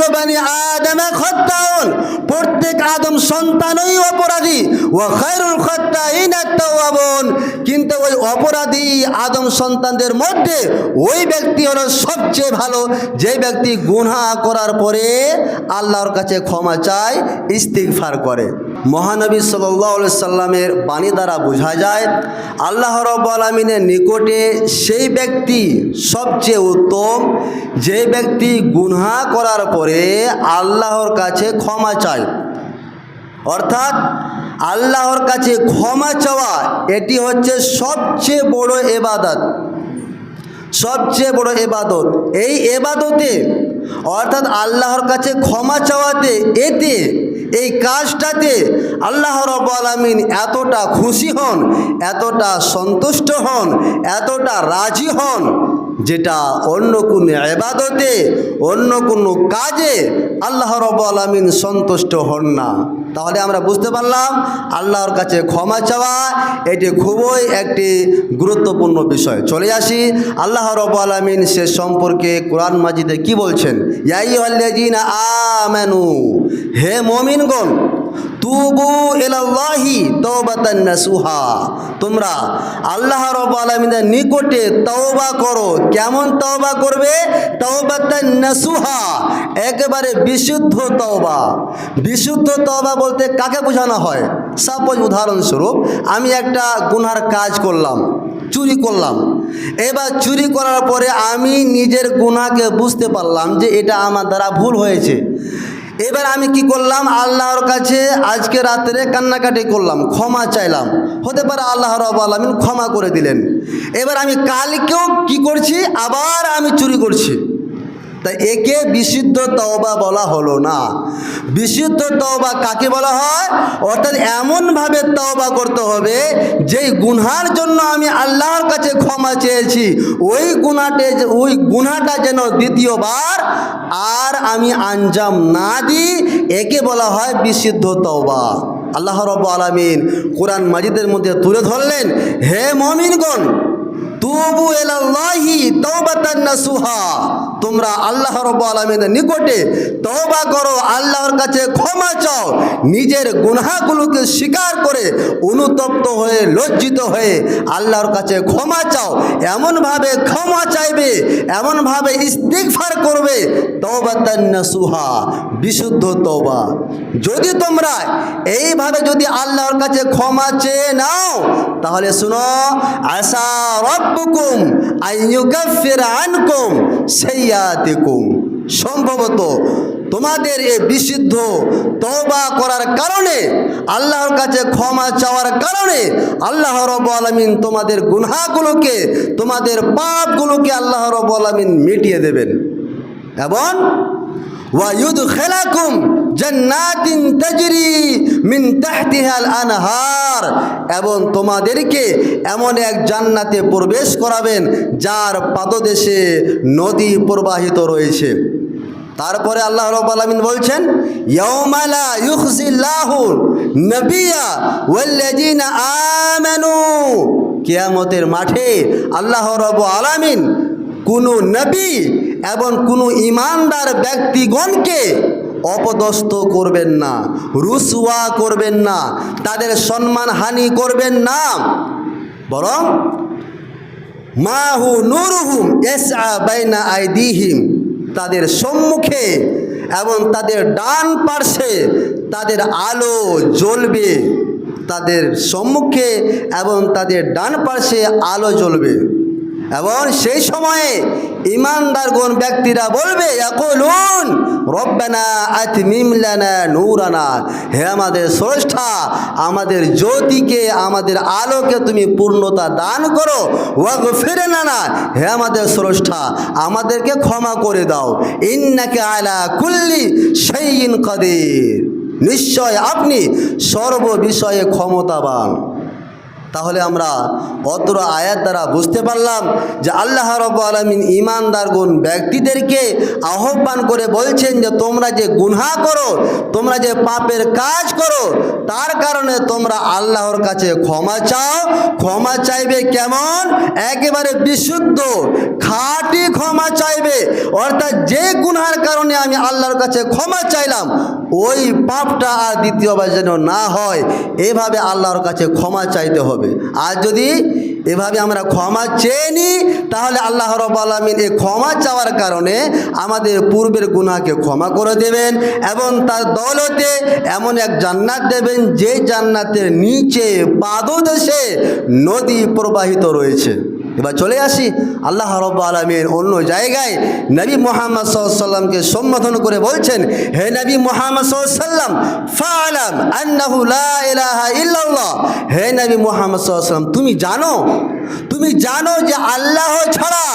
কুল্লু বানি আদমে খত্তাউন প্রত্যেক আদম সন্তানই অপরাধী। ও খৈরুল খত্তাইন তাওয়াবুন। কিন্তু ওই অপরাধী আদম সন্তানদের মধ্যে ওই ব্যক্তি হলো সবচেয়ে ভালো। যে ব্যক্তি গুনা করার পরে আল্লাহর কাছে ক্ষমা চায়, ইস্তিগফার করে। মহানবী সাল্লাহ সাল্লামের বাণী দ্বারা বোঝা যায়, আল্লাহ রব আলমিনের নিকটে সেই ব্যক্তি সবচেয়ে উত্তম, যে ব্যক্তি গুনহা করার পরে আল্লাহর কাছে ক্ষমা চায়। অর্থাৎ আল্লাহর কাছে ক্ষমা চাওয়া, এটি হচ্ছে সবচেয়ে বড় এবাদত। সবচেয়ে বড় এবাদত। এই এবাদতে, অর্থাৎ আল্লাহর কাছে ক্ষমা চাওয়াতে, এতে এই কাজটাতে আল্লাহ রব আলমিন এতটা খুশি হন এতটা সন্তুষ্ট হন এতটা রাজি হন। যেটা অন্য কোনো এবাদতে অন্য কোনো কাজে আল্লাহ রব আলমিন সন্তুষ্ট হন না। তাহলে আমরা বুঝতে পারলাম, আল্লাহর কাছে ক্ষমা চাওয়া, এটি খুবই একটি গুরুত্বপূর্ণ বিষয়। চলে আসি, আল্লাহ রব আলমিন সে সম্পর্কে কোরআন মাজিদে কি বলছেন? ইয়াইহাল্লাজিন আমেনু, হে মমিনগণ তুবু এলাল্লাহি তওবাতান নাসুহা। তোমরা আল্লাহ রব আলমিনের নিকটে তওবা করো। কেমন তওবা করবে? তওবাতান নাসুহা, একেবারে বিশুদ্ধ তওবা। বিশুদ্ধ তওবা বলতে কাকে বোঝানো হয়? সাপোজ উদাহরণস্বরূপ, আমি একটা গুনার কাজ করলাম, চুরি করলাম। এবার চুরি করার পরে আমি নিজের গুনাকে বুঝতে পারলাম যে এটা আমার দ্বারা ভুল হয়েছে। এবার আমি কি করলাম? আল্লাহর কাছে আজকে রাত্রে কান্নাকাটি করলাম, ক্ষমা চাইলাম। হতে পারে আল্লাহ রব আলমিন ক্ষমা করে দিলেন। এবার আমি কালকেও কি করছি? আবার আমি চুরি করছি। তা একে বিশুদ্ধ তওবা বলা হলো না। বিশুদ্ধ তওবা কাকে বলা হয়? অর্থাৎ এমনভাবে তওবা করতে হবে, যেই গুনহার জন্য আমি আল্লাহর কাছে ক্ষমা চেয়েছি, ওই গুনাটে ওই গুনাটা যেন দ্বিতীয়বার আর আমি আঞ্জাম না দিই, একে বলা হয় বিশুদ্ধ তওবা। আল্লাহ রব আলমিন কোরআন মাজিদের মধ্যে তুলে ধরলেন, হে মমিনগণ তুবু এলাল্লাহি তওবাতান নাসুহা। তোমরা আল্লাহ রব আলমিনের নিকটে তওবা করো, আল্লাহর কাছে ক্ষমা চাও, নিজের গুনাহগুলোকে স্বীকার করে অনুতপ্ত হয়ে, লজ্জিত হয়ে আল্লাহর কাছে ক্ষমা চাও। এমনভাবে ক্ষমা চাইবে, এমনভাবে ইস্তিগফার করবে, তওবাতান নাসুহা, বিশুদ্ধ তওবা। যদি তোমরা এইভাবে যদি আল্লাহর কাছে ক্ষমা চেয়ে নাও, তাহলে শুনো, আশা রব্বুকুম আইয়ুকাফির আনকুম সাইয়াতিকুম সম্ভবত তোমাদের এই বিশুদ্ধ তওবা করার কারণে, আল্লাহর কাছে ক্ষমা চাওয়ার কারণে আল্লাহ রব আলমিন তোমাদের গুনাহগুলোকে, তোমাদের পাপগুলোকে আল্লাহ রব আলমিন মিটিয়ে দেবেন। এবং ওয়ায়ুদ খেলাকুম জান্নাতিন তাজরি মিন তাহতিহাল আনহার, এবং তোমাদেরকে এমন এক জান্নাতে প্রবেশ করাবেন যার পাদদেশে নদী প্রবাহিত রয়েছে। তারপরে আল্লাহ রব আলমিন বলছেন ইয়ৌমালা ইউখজিল্লাহু নবিয়া ওয়াল্লাযিনা আমানু। কিয়ামতের মাঠে আল্লাহ রব আলামিন কোনো নবী এবং কোনো ইমানদার ব্যক্তিগণকে অপদস্থ করবেন না রুসুয়া করবেন না, তাদের সম্মান হানি করবেন না। বরং মাহু নুরুহুম এসা বাইনা আইদিহিম, তাদের সম্মুখে এবং তাদের ডান পার্শ্বে তাদের আলো জ্বলবে, তাদের সম্মুখে এবং তাদের ডান পার্শ্বে আলো জ্বলবে। এবং সেই সময়ে ইমানদারগণ ব্যক্তিরা বলবে এখন রব্বানা আতমিম লানা নূরানা। হে আমাদের স্রষ্টা, আমাদের জ্যোতিকে, আমাদের আলোকে তুমি পূর্ণতা দান করো ওয়াগ ফিরে না হে আমাদের স্রষ্টা, আমাদেরকে ক্ষমা করে দাও। ইন্নাকে আলা কুল্লি সেইন কাদের। নিশ্চয় আপনি সর্ব বিষয়ে ক্ষমতাবান। তাহলে আমরা অতর আয়াত দ্বারা বুঝতে পারলাম যে আল্লাহ রব আলমিন ইমানদার গুণ ব্যক্তিদেরকে আহ্বান করে বলছেন যে তোমরা যে গুনহা করো, তোমরা যে পাপের কাজ করো, তার কারণে তোমরা আল্লাহর কাছে ক্ষমা চাও। ক্ষমা চাইবে কেমন? একেবারে বিশুদ্ধ, খাঁটি ক্ষমা চাইবে। অর্থাৎ যে গুনহার কারণে আমি আল্লাহর কাছে ক্ষমা চাইলাম, ওই পাপটা আর দ্বিতীয়বার যেন না হয়, এভাবে আল্লাহর কাছে ক্ষমা চাইতে হবে। আর যদি এভাবে আমরা ক্ষমা চেয়ে নিই, তাহলে আল্লাহ রব আলমিন এই ক্ষমা চাওয়ার কারণে আমাদের পূর্বের গুণাকে ক্ষমা করে দেবেন এবং তার দলতে এমন এক জান্নাত দেবেন যে জান্নাতের নিচে পাদদেশে নদী প্রবাহিত রয়েছে। এবার চলে আসি। আল্লাহ রব আলমীর অন্য জায়গায় নবী মোহাম্মদ সাল্লামকে সম্বোধন করে বলছেন, হে নবী মোহাম্মদ সাল্লাম ফালাম ইল্লাল্লাহ। হে নবী মোহাম্মদ সাল্লাম তুমি জানো তুমি জানো যে আল্লাহ ছাড়া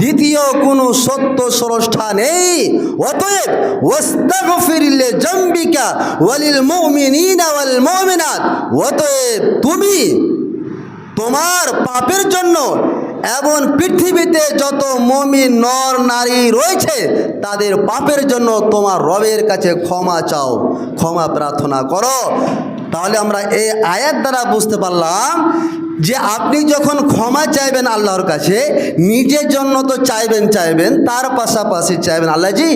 দ্বিতীয় কোনো সত্য স্রষ্টা নেই। অতএব ওয়াস্তাগফিরিল্লে জম্বিকা ওয়ালিল মুমিনিনা ওয়াল মুমিনাত। অতএব, তুমি তোমার পাপের জন্য এবং পৃথিবীতে যত মমি নর, নারী রয়েছে, তাদের পাপের জন্য তোমার রবের কাছে ক্ষমা চাও, ক্ষমা প্রার্থনা করো। তাহলে আমরা এই আয়াত দ্বারা বুঝতে পারলাম যে আপনি যখন ক্ষমা চাইবেন আল্লাহর কাছে, নিজের জন্য তো চাইবেন চাইবেন, তার পাশাপাশি চাইবেন। আল্লাহজি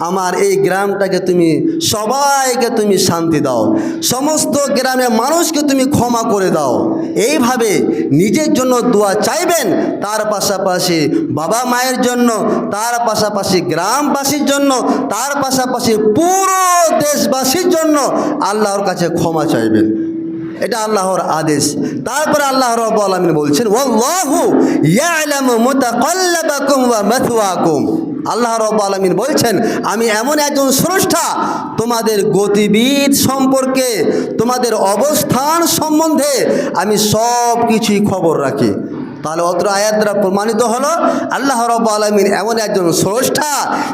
আমার এই গ্রামটাকে তুমি সবাইকে তুমি শান্তি দাও। সমস্ত গ্রামের মানুষকে তুমি ক্ষমা করে দাও। এইভাবে নিজের জন্য দোয়া চাইবেন, তার পাশাপাশি বাবা মায়ের জন্য, তার পাশাপাশি গ্রামবাসীর জন্য, তার পাশাপাশি পুরো দেশবাসীর জন্য আল্লাহর কাছে ক্ষমা চাইবেন। এটা আল্লাহর আদেশ। তারপরে আল্লাহ রব আলমিন বলছেন, ওয়াল্লাহু ইয়ালামু মুতাকাল্লাবাকুম ওয়া মাথওয়াকুম। আল্লাহ রব আলমিন বলছেন, আমি এমন একজন স্রষ্টা, তোমাদের গতিবিদ সম্পর্কে, তোমাদের অবস্থান সম্বন্ধে আমি সব কিছুই খবর রাখি। তাহলে অত্র আয়াত দ্বারা প্রমাণিত হলো আল্লাহ রব আলমিন এমন একজন স্রষ্টা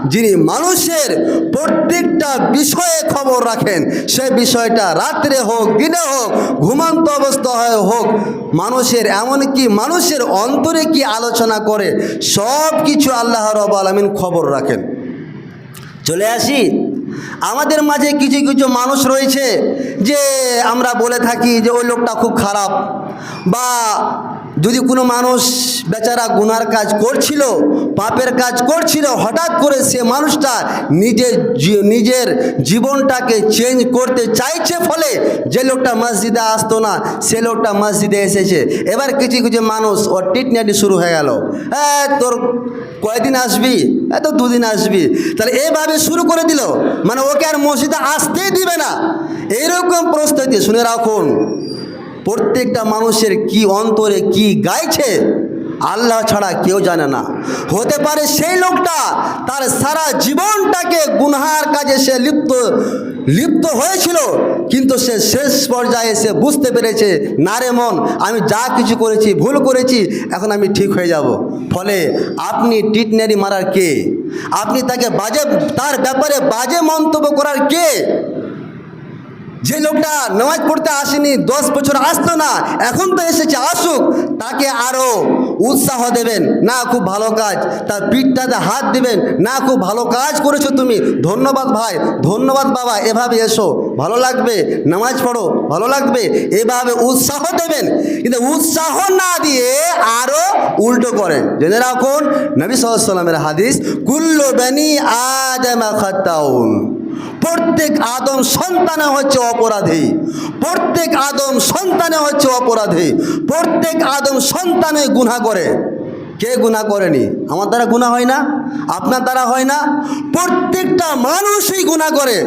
যিনি মানুষের প্রত্যেকটা বিষয়ে খবর রাখেন। সে বিষয়টা রাত্রে হোক, দিনে হোক, ঘুমান্ত অবস্থায় হোক, মানুষের এমনকি মানুষের অন্তরে কি আলোচনা করে সব কিছু আল্লাহ রব আলমিন খবর রাখেন। চলে আসি। আমাদের মাঝে কিছু কিছু মানুষ রয়েছে যে আমরা বলে থাকি যে ওই লোকটা খুব খারাপ বা যদি কোনো মানুষ বেচারা গুনার কাজ করছিল, পাপের কাজ করছিল, হঠাৎ করে সে মানুষটা নিজের নিজের জীবনটাকে চেঞ্জ করতে চাইছে ফলে যে লোকটা মসজিদে আসতো না, সে লোকটা মসজিদে এসেছে। এবার কিছু কিছু মানুষ ওর টিটনাটি শুরু হয়ে গেল। হ্যাঁ তোর কয়দিন আসবি? এ, তো দুদিন আসবি। তাহলে এভাবে শুরু করে দিল। মানে ওকে আর মসজিদে আসতেই দিবে না। এইরকম প্রস্তুতি শুনে রাখুন। প্রত্যেকটা মানুষের কি অন্তরে কি গাইছে, আল্লাহ ছাড়া কেউ জানে না। হতে পারে সেই লোকটা তার সারা জীবনটাকে গুনহার কাজে সে লিপ্ত লিপ্ত হয়েছিল, কিন্তু সে শেষ পর্যায়ে সে বুঝতে পেরেছে, না রে মন, আমি যা কিছু করেছি, ভুল করেছি, এখন আমি ঠিক হয়ে যাব। ফলে আপনি টিটনারি মারার কে? আপনি তাকে বাজে, তার ব্যাপারে বাজে মন্তব্য করার কে? যে লোকটা নামাজ পড়তে আসেনি, দশ বছর আসতো না, এখন তো এসেছে, আসুক, তাকে আরও উৎসাহ দেবেন। না, খুব ভালো কাজ। তার পিঠটাতে হাত দিবেন। না, খুব ভালো কাজ করেছ তুমি। ধন্যবাদ ভাই, ধন্যবাদ বাবা, এভাবে এসো। ভালো লাগবে, নামাজ পড়ো, ভালো লাগবে, এভাবে উৎসাহ দেবেন। কিন্তু উৎসাহ না দিয়ে আরও উল্টো করেন। জেনে রাখুন, নবী সাল্লামের হাদিস, কুল্লো বেনি আদমা খাত্তাউন। প্রত্যেক আদম সন্তানে হচ্ছে অপরাধী। প্রত্যেক আদম সন্তানে হচ্ছে অপরাধী। প্রত্যেক আদম সন্তানে গুণা করে। কে গুণা করেনি? আমার দ্বারা গুণা হয় না? আপনার দ্বারা হয় না? প্রত্যেকটা মানুষই গুণা করে।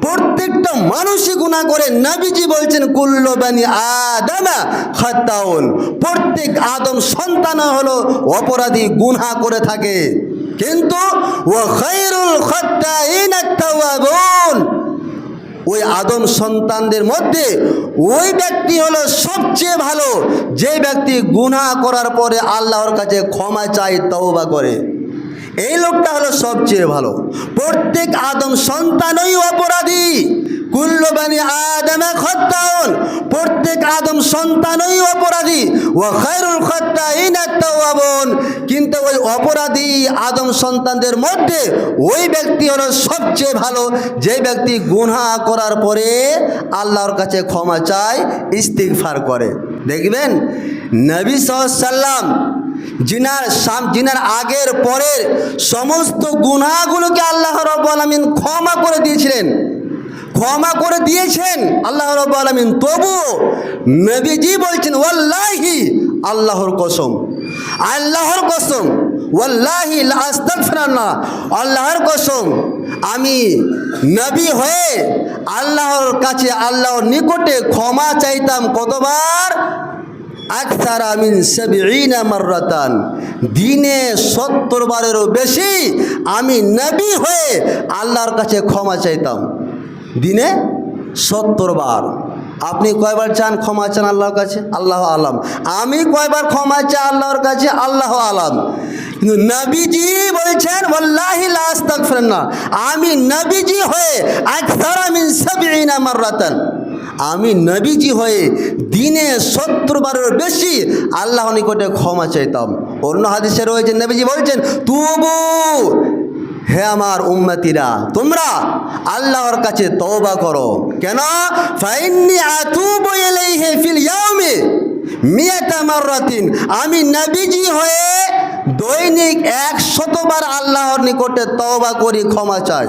প্রত্যেকটা মানুষই গুণা করে। নাবিজি বলছেন কুল্লবানি আদামা খাত্তাউন। প্রত্যেক আদম সন্তান হলো অপরাধী গুণা করে থাকে। কিন্তু ওই আদম সন্তানদের মধ্যে ওই ব্যক্তি হলো সবচেয়ে ভালো। যে ব্যক্তি গুনাহ করার পরে আল্লাহর কাছে ক্ষমা চায়, তওবা করে। এই লোকটা হলো সবচেয়ে ভালো। প্রত্যেক আদম সন্তানই অপরাধী। কুল্লবানি আদমে খত্তাউন। প্রত্যেক আদম সন্তানই অপরাধী। ও খায়রুল খত্তা ইনাত্তাওয়াবুন কিন্তু ওই অপরাধী আদম সন্তানদের মধ্যে ওই ব্যক্তি হলো সবচেয়ে ভালো। যে ব্যক্তি গুনাহ করার পরে আল্লাহর কাছে ক্ষমা চায়, ইস্তিগফার করে। দেখবেন? নবী সাল্লাম জিনার সাম, জিনার আগের, পরের সমস্ত গুনাহগুলোকে আল্লাহ রব্বুল আলামিন ক্ষমা করে দিয়েছিলেন। ক্ষমা করে দিয়েছেন আল্লাহ রব্বুল আলামিন। তবু নবীজি বলছেন, ওয়াল্লাহি আল্লাহর কসম আল্লাহর কসম, ওয়াল্লাহি আস্তাগফিরুল্লাহ, আল্লাহর কসম, আমি নবী হয়ে আল্লাহর কাছে, আল্লাহর নিকটে ক্ষমা চাইতাম কতবার? দিনে সত্তর বারেরও বেশি আমি নবী হয়ে আল্লাহর কাছে ক্ষমা চাইতাম। দিনে সত্তর বার। আপনি কয়বার চান ক্ষমা চান আল্লাহর কাছে? আল্লাহ আলাম। আমি কয়বার ক্ষমা চাই আল্লাহর কাছে? আল্লাহ আলাম। কিন্তু নবীজি বলছেন, ওয়াল্লাহি লা আস্তাগফিরুল্লাহ। আমি নবীজি হয়ে আকসার আমিন সাবিনা আমি নবীজি হয়ে দিনে সত্তর বারের বেশি আল্লাহ নিকটে ক্ষমা চাইতাম। অন্য হাদিসে রয়েছে, নবীজি বলছেন, তুবু হে আমার উম্মতিরা, তোমরা আল্লাহর কাছে তওবা করো। কেন? ফাইন্নি আতুবু ইলাইহি ফিল ইয়াউমি মিয়াতা মাররাতিন। আমি নবীজি হয়ে দৈনিক এক শতবার আল্লাহর নিকটে তওবা করি, ক্ষমা চাই।